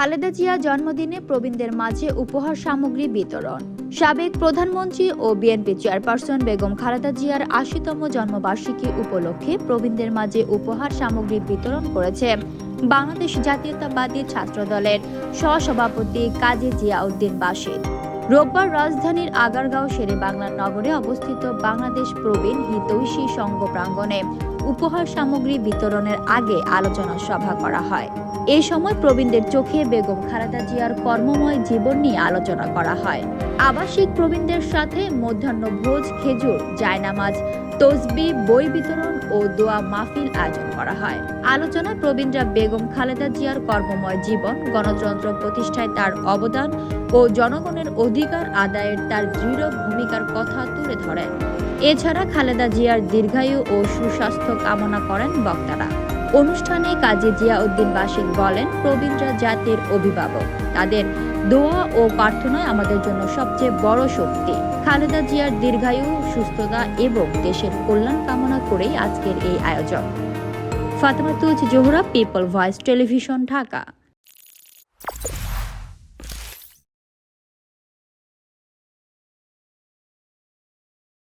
খালেদা জিয়া জন্মদিনে প্রবীণদের মাঝে উপহার সামগ্রী বিতরণ। সাবেক প্রধানমন্ত্রী ও বিএনপি চেয়ারপারসন বেগম খালেদা জিয়ার আশিতম জন্মবার্ষিকী উপলক্ষে প্রবীণদের মাঝে উপহার সামগ্রী বিতরণ করেছে বাংলাদেশ জাতীয়তাবাদী ছাত্রদলের সহসভাপতি কাজী জিয়াউদ্দিন বাসিদ। রোববার রাজধানীর আগারগাঁও শেরে বাংলা নগরে অবস্থিত বাংলাদেশ প্রবীণ হিতৈষী সংঘ প্রাঙ্গণে উপহার সামগ্রী বিতরণের আগে আলোচনা সভা করা হয়। এ সময় প্রবীণদের চোখে বেগম খালেদা জিয়ার কর্মময় জীবন নিয়ে আলোচনা করা হয়। আবাসিক প্রবীণদের সাথে মধ্যাহ্ন ভোজ, খেজুর, জায়নামাজ তসবি, বই বিতরণ ও দোয়া মাহফিল আয়োজন করা হয়। আলোচনায় প্রবীণরা বেগম খালেদা জিয়ার কর্মময় জীবন, গণতন্ত্র প্রতিষ্ঠায় তার অবদান ও জনগণের অধিকার আদায়ের তার দৃঢ় ভূমিকার কথা তুলে ধরেন। এছাড়া খালেদা জিয়ার দীর্ঘায়ু ও সুস্বাস্থ্য কামনা করেন বক্তারা। অনুষ্ঠানে কাজী জিয়াউদ্দিন বাসিক বলেন, প্রবীণরা জাতির অভিভাবক। তাদের দোয়া ও প্রার্থনায় আমাদের জন্য সবচেয়ে বড় শক্তি। খালেদা জিয়ার দীর্ঘায়ু, সুস্থতা এবং দেশের কল্যাণ কামনা করেই আজকের এই আয়োজন। Fatema Tuz, Zohra, people voice television, Dhaka.